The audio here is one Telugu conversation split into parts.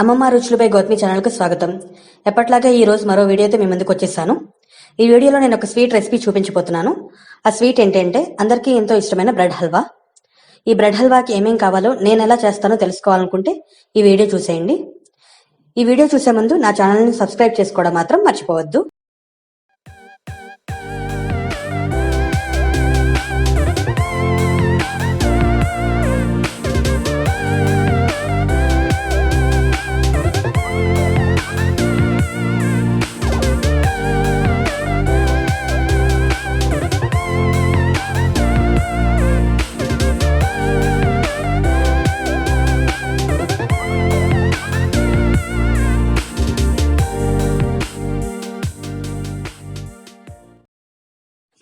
అమ్మమ్మ రుచులపై గౌతమి ఛానల్కు స్వాగతం. ఎప్పట్లాగే ఈ రోజు మరో వీడియోతో మీ ముందుకు వచ్చేసాను ఈ వీడియోలో నేను ఒక స్వీట్ రెసిపీ చూపించబోతున్నాను. ఆ స్వీట్ ఏంటంటే అందరికీ ఎంతో ఇష్టమైన బ్రెడ్ హల్వా. ఈ బ్రెడ్ హల్వాకి ఏమేం కావాలో నేను ఎలా చేస్తానో తెలుసుకోవాలనుకుంటే ఈ వీడియో చూసేయండి. ఈ వీడియో చూసే ముందు నా ఛానల్ని సబ్స్క్రైబ్ చేసుకోవడం మాత్రం మర్చిపోవద్దు.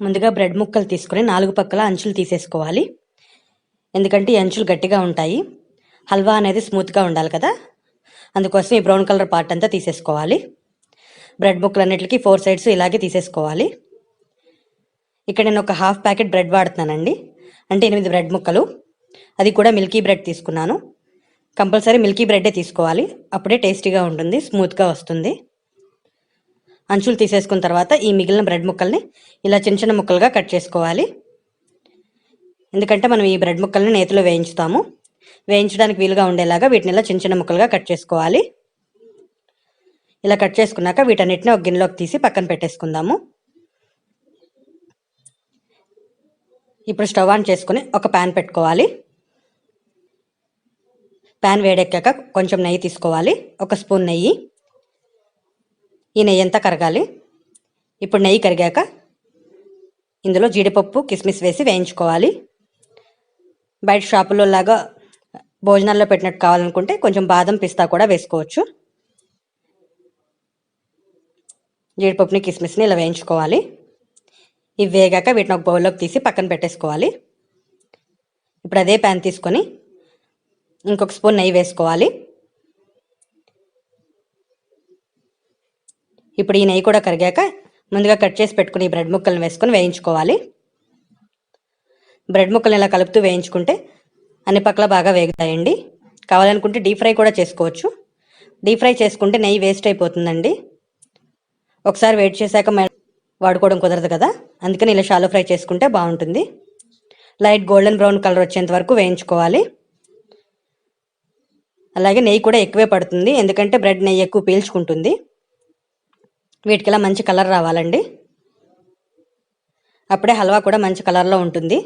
ముందుగా బ్రెడ్ ముక్కలు తీసుకొని నాలుగు పక్కల అంచులు తీసేసుకోవాలి. ఎందుకంటే ఈ అంచులు గట్టిగా ఉంటాయి. హల్వా అనేది స్మూత్గా ఉండాలి కదా. అందుకోసం ఈ బ్రౌన్ కలర్ పార్ట్ అంతా తీసేసుకోవాలి. బ్రెడ్ ముక్కలు అన్నిటికీ ఫోర్ సైడ్స్ ఇలాగే తీసేసుకోవాలి. ఇక్కడ నేను ఒక హాఫ్ ప్యాకెట్ బ్రెడ్ వాడుతున్నానండి. అంటే ఎనిమిది బ్రెడ్ ముక్కలు. అది కూడా మిల్కీ బ్రెడ్ తీసుకున్నాను. కంపల్సరీ మిల్కీ బ్రెడ్డే తీసుకోవాలి. అప్పుడే టేస్టీగా ఉంటుంది స్మూత్గా వస్తుంది. అంచులు తీసేసుకున్న తర్వాత ఈ మిగిలిన బ్రెడ్ ముక్కల్ని ఇలా చిన్న చిన్న ముక్కలుగా కట్ చేసుకోవాలి. ఎందుకంటే మనం ఈ బ్రెడ్ ముక్కల్ని నేతిలో వేయించుతాము. వేయించడానికి వీలుగా ఉండేలాగా వీటిని ఇలా చిన్న చిన్న ముక్కలుగా కట్ చేసుకోవాలి. ఇలా కట్ చేసుకున్నాక వీటన్నిటిని ఒక గిన్నెలోకి తీసి పక్కన పెట్టేసుకుందాము. ఇప్పుడు స్టవ్ ఆన్ చేసుకుని ఒక ప్యాన్ పెట్టుకోవాలి. ప్యాన్ వేడెక్కాక కొంచెం నెయ్యి తీసుకోవాలి. ఒక స్పూన్ నెయ్యి. ఈ నెయ్యి అంతా కరగాలి? ఇప్పుడు నెయ్యి కరిగాక ఇందులో జీడిపప్పు కిస్మిస్ వేసి వేయించుకోవాలి. బయట షాపుల్లో లాగా భోజనాల్లో పెట్టినట్టు కావాలనుకుంటే కొంచెం బాదం పిస్తా కూడా వేసుకోవచ్చు. జీడిపప్పుని కిస్మిస్ని ఇలా వేయించుకోవాలి. ఇవి వేగాక వీటిని ఒక బౌల్లోకి తీసి పక్కన పెట్టేసుకోవాలి. ఇప్పుడు అదే ప్యాన్ తీసుకొని ఇంకొక స్పూన్ నెయ్యి వేసుకోవాలి. ఇప్పుడు ఈ నెయ్యి కూడా కరిగాక ముందుగా కట్ చేసి పెట్టుకుని ఈ బ్రెడ్ ముక్కలను వేసుకొని వేయించుకోవాలి. బ్రెడ్ ముక్కలు ఇలా కలుపుతూ వేయించుకుంటే అన్ని పక్కల బాగా వేగుతాయండి. కావాలనుకుంటే డీప్ ఫ్రై కూడా చేసుకోవచ్చు. డీప్ ఫ్రై చేసుకుంటే నెయ్యి వేస్ట్ అయిపోతుందండి. ఒకసారి వెయిట్ చేశాక వాడుకోవడం కుదరదు కదా. అందుకని ఇలా షాలో ఫ్రై చేసుకుంటే బాగుంటుంది. లైట్ గోల్డెన్ బ్రౌన్ కలర్ వచ్చేంత వరకు వేయించుకోవాలి. అలాగే నెయ్యి కూడా ఎక్కువే పడుతుంది. ఎందుకంటే బ్రెడ్ నెయ్యి ఎక్కువ పీల్చుకుంటుంది. వీటికి ఇలా మంచి కలర్ రావాలండి? అప్పుడే హల్వా కూడా మంచి కలర్లో ఉంటుంది.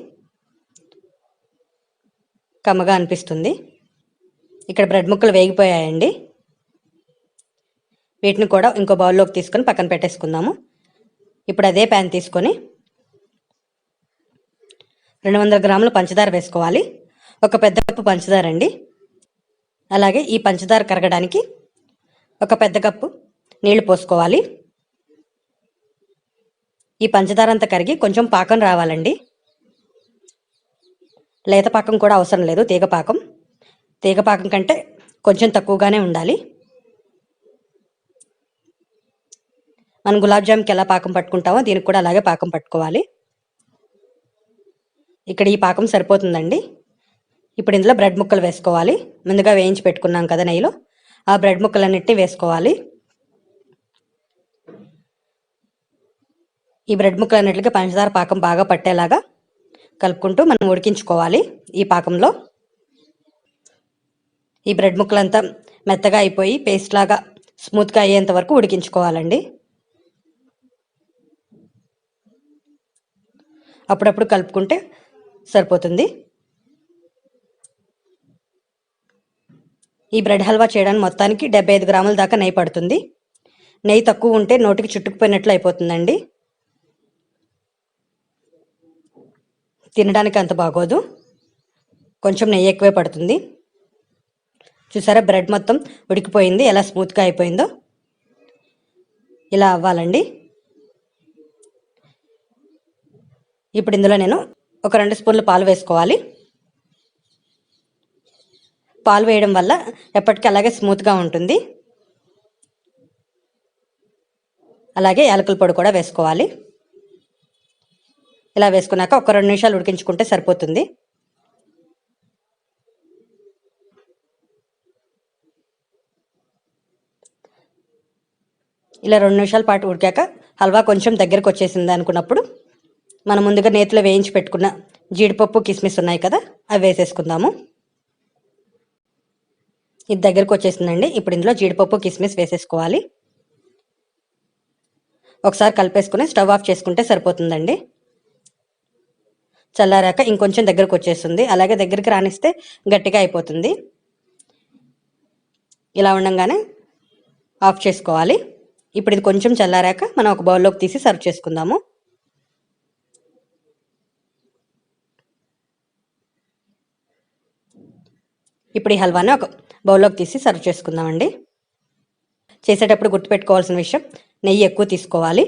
కమ్మగా అనిపిస్తుంది. ఇక్కడ బ్రెడ్ ముక్కలు వేగిపోయాయండి. వీటిని కూడా ఇంకో బౌల్లోకి తీసుకొని పక్కన పెట్టేసుకుందాము. ఇప్పుడు అదే ప్యాన్ తీసుకొని రెండు వందల గ్రాములు పంచదార వేసుకోవాలి. ఒక పెద్ద కప్పు పంచదార అండి. అలాగే ఈ పంచదార కరగడానికి ఒక పెద్ద కప్పు నీళ్ళు పోసుకోవాలి. ఈ పంచదార అంతా కరిగి కొంచెం పాకం రావాలండి. లేత పాకం కూడా అవసరం లేదు తీగ పాకం. తీగ పాకం కంటే కొంచెం తక్కువగానే ఉండాలి. మనం గులాబ్ జామ్కి ఎలా పాకం పట్టుకుంటామో దీనికి కూడా అలాగే పాకం పట్టుకోవాలి. ఇక్కడ ఈ పాకం సరిపోతుందండి. ఇప్పుడు ఇందులో బ్రెడ్ ముక్కలు వేసుకోవాలి. ముందుగా వేయించి పెట్టుకున్నాం కదా నెయ్యిలో. ఆ బ్రెడ్ ముక్కలన్నిటిని వేసుకోవాలి. ఈ బ్రెడ్ ముక్కలు ముక్కలన్నిటికీ పంచదార పాకం బాగా పట్టేలాగా కలుపుకుంటూ మనం ఉడికించుకోవాలి ఈ పాకంలో. ఈ బ్రెడ్ ముక్కలంతా మెత్తగా అయిపోయి పేస్ట్ లాగా స్మూత్గా అయ్యేంత వరకు ఉడికించుకోవాలండి. అప్పుడప్పుడు కలుపుకుంటే సరిపోతుంది. ఈ బ్రెడ్ హల్వా చేయడానికి మొత్తానికి డెబ్బై ఐదు గ్రాముల దాకా నెయ్యి పడుతుంది. నెయ్యి తక్కువ ఉంటే నోటికి చుట్టుకుపోయినట్లు అయిపోతుందండి. తినడానికి అంత బాగోదు. కొంచెం నెయ్యి ఎక్కువే పడుతుంది. చూసారా? బ్రెడ్ మొత్తం ఉడికిపోయింది. ఎలా స్మూత్గా అయిపోయిందో. ఇలా అవ్వాలండి. ఇప్పుడు ఇందులో నేను ఒక రెండు స్పూన్లు పాలు వేసుకోవాలి. పాలు వేయడం వల్ల ఎప్పటికీ అలాగే స్మూత్గా ఉంటుంది. అలాగే యాలకుల పొడి కూడా వేసుకోవాలి. ఇలా వేసుకున్నాక ఒక రెండు నిమిషాలు ఉడికించుకుంటే సరిపోతుంది. ఇలా రెండు నిమిషాల పాటు ఉడికాక హల్వా కొంచెం దగ్గరకు వచ్చేసింది అనుకున్నప్పుడు మనం ముందుగా నేతిలో వేయించి పెట్టుకున్న జీడిపప్పు కిస్మిస్ ఉన్నాయి కదా అవి వేసేసుకుందాము. ఇది దగ్గరకు వచ్చేసిందండి. ఇప్పుడు ఇందులో జీడిపప్పు కిస్మిస్ వేసేసుకోవాలి. ఒకసారి కలిపేసుకుని స్టవ్ ఆఫ్ చేసుకుంటే సరిపోతుందండి. చల్లారాక ఇంకొంచెం దగ్గరకు వచ్చేస్తుంది. అలాగే దగ్గరికి రానిస్తే గట్టిగా అయిపోతుంది. ఇలా ఉండంగానే ఆఫ్ చేసుకోవాలి. ఇప్పుడు ఇది కొంచెం చల్లారాక మనం ఒక బౌల్లోకి తీసి సర్వ్ చేసుకుందాము. ఇప్పుడు ఈ హల్వాని ఒక బౌల్లోకి తీసి సర్వ్ చేసుకుందామండి. చేసేటప్పుడు గుర్తుపెట్టుకోవాల్సిన విషయం నెయ్యి ఎక్కువ తీసుకోవాలి.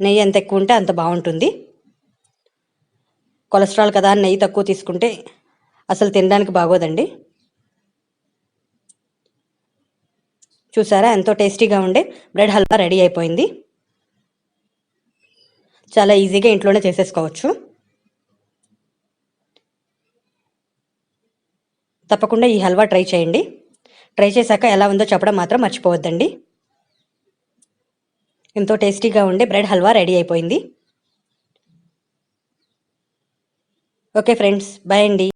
నెయ్యి ఎంత ఎక్కువ ఉంటే అంత బాగుంటుంది. కొలెస్ట్రాల్ కదా నెయ్యి తక్కువ తీసుకుంటే అసలు తినడానికి బాగోదండి. చూసారా? ఎంతో టేస్టీగా ఉండే బ్రెడ్ హల్వా రెడీ అయిపోయింది. చాలా ఈజీగా ఇంట్లోనే చేసేసుకోవచ్చు. తప్పకుండా ఈ హల్వా ట్రై చేయండి. ట్రై చేశాక ఎలా ఉందో చెప్పడం మాత్రం మర్చిపోవద్దండి. ఎంతో టేస్టీగా ఉండే బ్రెడ్ హల్వా రెడీ అయిపోయింది. ఓకే ఫ్రెండ్స్ బాయ్ అండి.